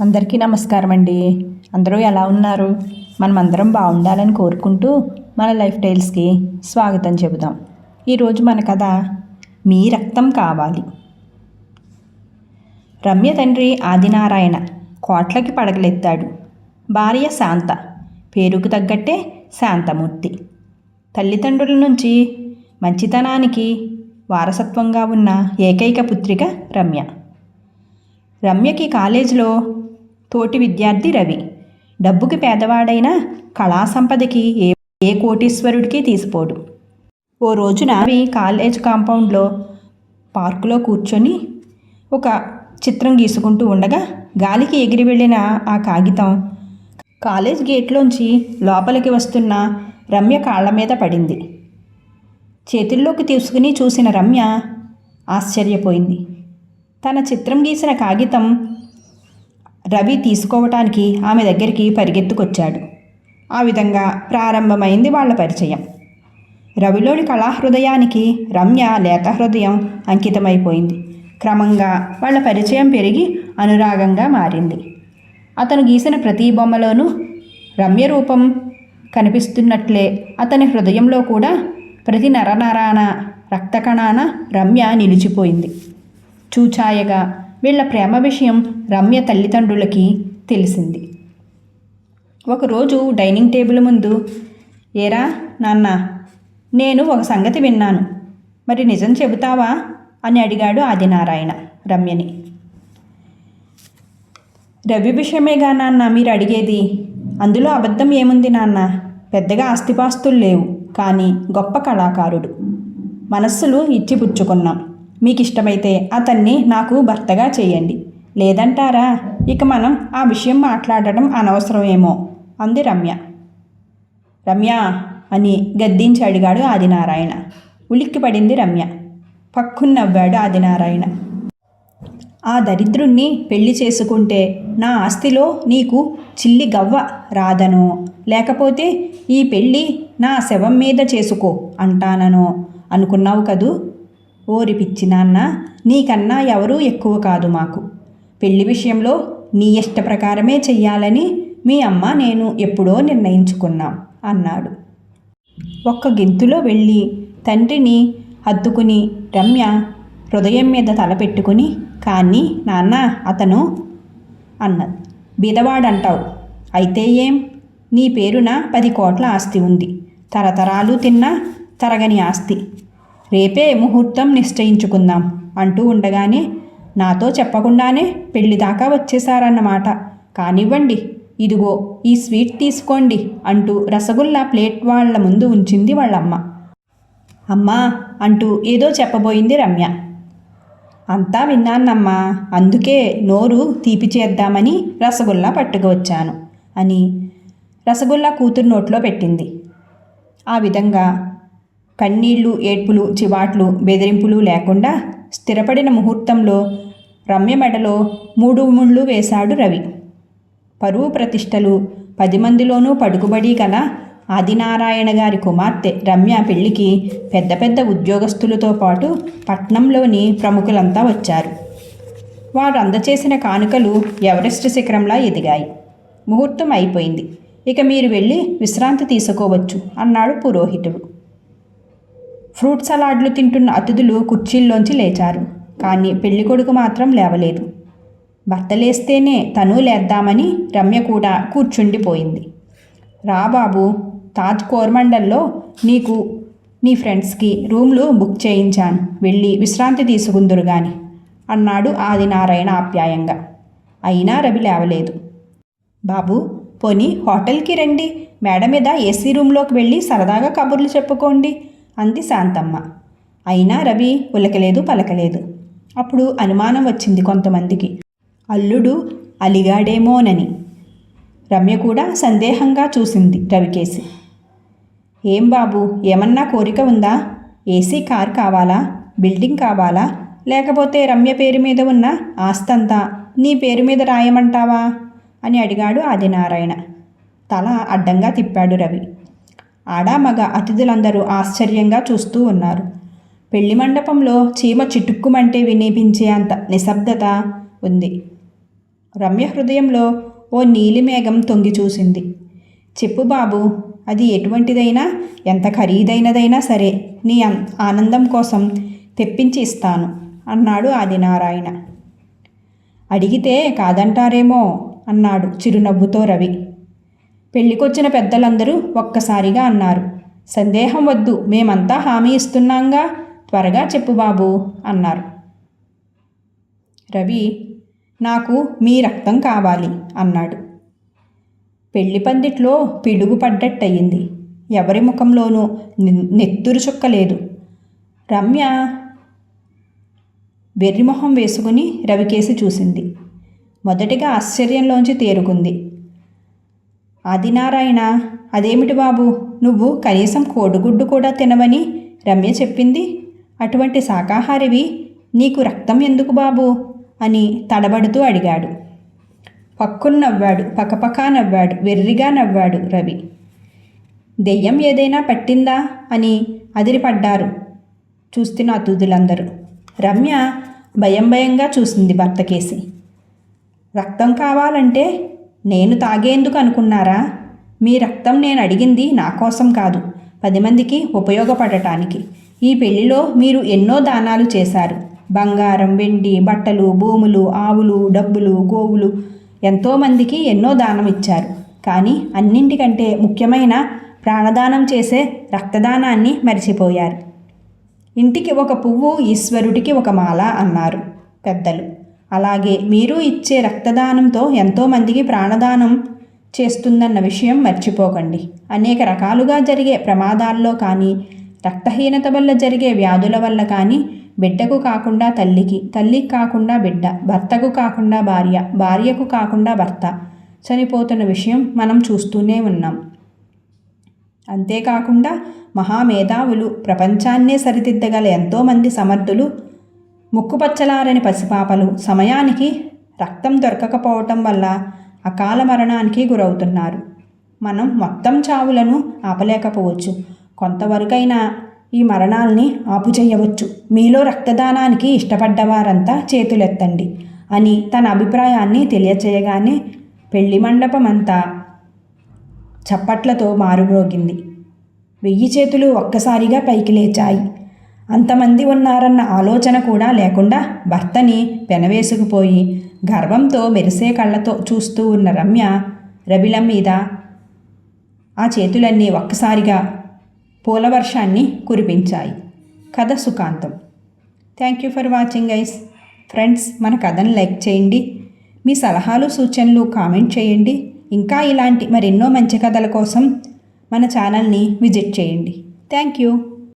అందరికీ నమస్కారం అండి. అందరూ ఎలా ఉన్నారు? మనం అందరం బాగుండాలని కోరుకుంటూ మన లైఫ్ టైల్స్కి స్వాగతం చెబుదాం. ఈరోజు మన కథ మీ రక్తం కావాలి. రమ్య తండ్రి ఆదినారాయణ కోట్లకి పడగలెత్తాడు. భార్య శాంత పేరుకు తగ్గట్టే శాంతమూర్తి. తల్లిదండ్రుల నుంచి మంచితనానికి వారసత్వంగా ఉన్న ఏకైక పుత్రిక రమ్య. రమ్యకి కాలేజీలో తోటి విద్యార్థి రవి. డబ్బుకి పేదవాడైనా కళా సంపదకి ఏ ఏ కోటీశ్వరుడికి తీసిపోడు. ఓ రోజున రవి కాలేజ్ కాంపౌండ్లో పార్కులో కూర్చొని ఒక చిత్రం గీసుకుంటూ ఉండగా గాలికి ఎగిరి వెళ్ళిన ఆ కాగితం కాలేజ్ గేట్లోంచి లోపలికి వస్తున్న రమ్య కాళ్ళ మీద పడింది. చేతుల్లోకి తీసుకుని చూసిన రమ్య ఆశ్చర్యపోయింది. తన చిత్రం గీసిన కాగితం రవి తీసుకోవటానికి ఆమె దగ్గరికి పరిగెత్తుకొచ్చాడు. ఆ విధంగా ప్రారంభమైంది వాళ్ళ పరిచయం. రవిలోని కళాహృదయానికి రమ్య లేత హృదయం అంకితమైపోయింది. క్రమంగా వాళ్ళ పరిచయం పెరిగి అనురాగంగా మారింది. అతను గీసిన ప్రతి బొమ్మలోనూ రమ్య రూపం కనిపిస్తున్నట్లే అతని హృదయంలో కూడా ప్రతి నరనరాన రక్తకణాన రమ్య నిలిచిపోయింది. చూచాయగా వీళ్ళ ప్రేమ విషయం రమ్య తల్లిదండ్రులకి తెలిసింది. ఒకరోజు డైనింగ్ టేబుల్ ముందు ఏరా నాన్న నేను ఒక సంగతి విన్నాను. మరి నిజం చెబుతావా? అని అడిగాడు ఆదినారాయణ రమ్యని. రవి విషయమేగా నాన్న మీరు అడిగేది? అందులో అబద్ధం ఏముంది నాన్న? పెద్దగా ఆస్తిపాస్తులు లేవు కానీ గొప్ప కళాకారుడు. మనస్సులు ఇచ్చిపుచ్చుకున్నాం. మీకు ఇష్టమైతే అతన్ని నాకు భర్తగా చేయండి. లేదంటారా? ఇక మనం ఆ విషయం మాట్లాడటం అనవసరమేమో అంది రమ్య. రమ్య! అని గద్దించి అడిగాడు ఆదినారాయణ. ఉలిక్కి పడింది రమ్య. పక్కున్నవ్వాడు ఆదినారాయణ. ఆ దరిద్రుణ్ణి పెళ్ళి చేసుకుంటే నా ఆస్తిలో నీకు చిల్లి గవ్వ రాదనో? లేకపోతే ఈ పెళ్ళి నా శవం మీద చేసుకో అంటాననో? అనుకున్నావు కదూ? ఓరి పిచ్చి నాన్న నీకన్నా ఎవరూ ఎక్కువ కాదు మాకు. పెళ్ళి విషయంలో నీ ఇష్ట ప్రకారమే చెయ్యాలని మీ అమ్మ నేను ఎప్పుడో నిర్ణయించుకున్నాం అన్నాడు. ఒక్క గింతులో వెళ్ళి తండ్రిని హత్తుకుని రమ్య హృదయం మీద తల పెట్టుకుని కానీ నాన్న అతను అన్నది. బీదవాడంటావు. అయితే ఏం? నీ పేరున పది కోట్ల ఆస్తి ఉంది. తరతరాలు తిన్నా తరగని ఆస్తి. రేపే ముహూర్తం నిశ్చయించుకుందాం అంటూ ఉండగానే నాతో చెప్పకుండానే పెళ్ళి దాకా వచ్చేశారన్నమాట. కానివ్వండి ఇదిగో ఈ స్వీట్ తీసుకోండి అంటూ రసగుల్లా ప్లేట్ వాళ్ళ ముందు ఉంచింది వాళ్ళమ్మ. అమ్మా అంటూ ఏదో చెప్పబోయింది రమ్య. అంతా విన్నానమ్మా అందుకే నోరు తీపి చేద్దామని రసగుల్లా పట్టుకువచ్చాను అని రసగుల్లా కూతురు నోట్లో పెట్టింది. ఆ విధంగా కన్నీళ్ళు ఏడ్పులు చివాట్లు బెదిరింపులు లేకుండా స్థిరపడిన ముహూర్తంలో రమ్య మెడలో మూడు ముళ్ళు వేశాడు రవి. పరువు ప్రతిష్టలు పది మందిలోనూ పడుకుబడి గల ఆదినారాయణ గారి కుమార్తె రమ్య పెళ్ళికి పెద్ద పెద్ద ఉద్యోగస్తులతో పాటు పట్నంలోని ప్రముఖులంతా వచ్చారు. వారు అందచేసిన కానుకలు ఎవరెస్ట్ శిఖరంలా ఎదిగాయి. ముహూర్తం అయిపోయింది. ఇక మీరు వెళ్ళి విశ్రాంతి తీసుకోవచ్చు అన్నాడు పురోహితుడు. ఫ్రూట్ సలాడ్లు తింటున్న అతిథులు కుర్చీల్లోంచి లేచారు. కానీ పెళ్ళికొడుకు మాత్రం లేవలేదు. భర్త లేస్తేనే తను లేద్దామని రమ్య కూడా కూర్చుండిపోయింది. రా బాబు తాజ్ కోర్మండల్లో నీకు నీ ఫ్రెండ్స్కి రూమ్లు బుక్ చేయించాను. వెళ్ళి విశ్రాంతి తీసుకుందురు గాని అన్నాడు ఆదినారాయణ ఆప్యాయంగా. అయినా రవి లేవలేదు. బాబు పోనీ హోటల్కి రండి. మేడ మీద ఏసీ రూమ్లోకి వెళ్ళి సరదాగా కబుర్లు చెప్పుకోండి. అంది శాంతమ్మ. అయినా రవి ఉలకలేదు పలకలేదు. అప్పుడు అనుమానం వచ్చింది కొంతమందికి. అల్లుడు అలిగాడేమోనని. రమ్య కూడా సందేహంగా చూసింది రవికేసి. ఏం బాబు ఏమన్నా కోరిక ఉందా? ఏసీ కార్ కావాలా? బిల్డింగ్ కావాలా? లేకపోతే రమ్య పేరు మీద ఉన్న ఆస్తంతా నీ పేరు మీద రాయమంటావా? అని అడిగాడు ఆదినారాయణ. తల అడ్డంగా తిప్పాడు రవి. ఆడామగ అతిథులందరూ ఆశ్చర్యంగా చూస్తూ ఉన్నారు. పెళ్ళి మండపంలో చీమ చిటుక్కుమంటే వినిపించే అంత నిశ్శబ్దత ఉంది. రమ్య హృదయంలో ఓ నీలిమేఘం తొంగి చూసింది. చెప్పు బాబు అది ఎటువంటిదైనా ఎంత ఖరీదైనదైనా సరే నీ అన్- ఆనందం కోసం తెప్పించి ఇస్తాను అన్నాడు ఆదినారాయణ. అడిగితే కాదంటారేమో అన్నాడు చిరునవ్వుతో రవి. పెళ్ళికొచ్చిన పెద్దలందరూ ఒక్కసారిగా అన్నారు. సందేహం వద్దు మేమంతా హామీ ఇస్తున్నాంగా. త్వరగా చెప్పు బాబు అన్నారు. రవి నాకు మీ రక్తం కావాలి అన్నాడు. పెళ్ళి పందిట్లో పిడుగు పడ్డట్టయింది. ఎవరి ముఖంలోనూ నెత్తురు చుక్క లేదు రమ్య వెర్రిమొహం వేసుకుని రవికేసి చూసింది. మొదటిగా ఆశ్చర్యంలోంచి తేరుకుంది. ఆదినారాయణ అదేమిటి బాబు? నువ్వు కనీసం కోడిగుడ్డు కూడా తినవని రమ్య చెప్పింది. అటువంటి శాకాహారివి నీకు రక్తం ఎందుకు బాబు? అని తడబడుతూ అడిగాడు. పక్కున నవ్వాడు పకపకా నవ్వాడు వెర్రిగా నవ్వాడు రవి. దెయ్యం ఏదైనా పట్టిందా? అని అదిరిపడ్డారు చూస్తున్న అతిథులందరూ. రమ్య భయం భయంగా చూసింది భర్తకేసి రక్తం కావాలంటే నేను తాగేందుకు అనుకున్నారా? మీ రక్తం నేను అడిగింది నా కోసం కాదు పది మందికి ఉపయోగపడటానికి. ఈ పెళ్ళిలో మీరు ఎన్నో దానాలు చేశారు. బంగారం వెండి బట్టలు భూములు ఆవులు డబ్బులు గోవులు ఎంతోమందికి ఎన్నో దానం ఇచ్చారు. కానీ అన్నింటికంటే ముఖ్యమైన ప్రాణదానం చేసే రక్తదానాన్ని మరిచిపోయారు. ఇంటికి ఒక పువ్వు ఈశ్వరుడికి ఒక మాల అన్నారు పెద్దలు. అలాగే మీరు ఇచ్చే రక్తదానంతో ఎంతోమందికి ప్రాణదానం చేస్తుందన్న విషయం మర్చిపోకండి. అనేక రకాలుగా జరిగే ప్రమాదాల్లో కానీ రక్తహీనత వల్ల జరిగే వ్యాధుల వల్ల కానీ బిడ్డకు కాకుండా తల్లికి తల్లికి కాకుండా బిడ్డ భర్తకు కాకుండా భార్య భార్యకు కాకుండా భర్త చనిపోతున్న విషయం మనం చూస్తూనే ఉన్నాం. అంతేకాకుండా మహామేధావులు ప్రపంచాన్నే సరిదిద్దగల ఎంతోమంది సమర్థులు ముక్కుపచ్చలారని పసిపాపలు సమయానికి రక్తం దొరకకపోవటం వల్ల అకాల మరణానికి గురవుతున్నారు. మనం మొత్తం చావులను ఆపలేకపోవచ్చు. కొంతవరకైనా ఈ మరణాల్ని ఆపు చేయవచ్చు మీలో రక్తదానానికి ఇష్టపడ్డవారంతా చేతులెత్తండి అని తన అభిప్రాయాన్ని తెలియచేయగానే పెళ్ళి మండపం అంతా చప్పట్లతో మారుమ్రోగింది. వెయ్యి చేతులు ఒక్కసారిగా పైకి లేచాయి. అంతమంది ఉన్నారన్న ఆలోచన కూడా లేకుండా భర్తని పెనవేసుకుపోయి గర్వంతో మెరిసే కళ్ళతో చూస్తూ ఉన్న రమ్య రబిలం మీద ఆ చేతులన్నీ ఒక్కసారిగా పూలవర్షాన్ని కురిపించాయి. కథ సుఖాంతం. థ్యాంక్ యూ ఫర్ వాచింగ్ ఐస్ ఫ్రెండ్స్ మన కథను లైక్ చేయండి. మీ సలహాలు సూచనలు కామెంట్ చేయండి. ఇంకా ఇలాంటి మరెన్నో మంచి కథల కోసం మన ఛానల్ని విజిట్ చేయండి. Thank you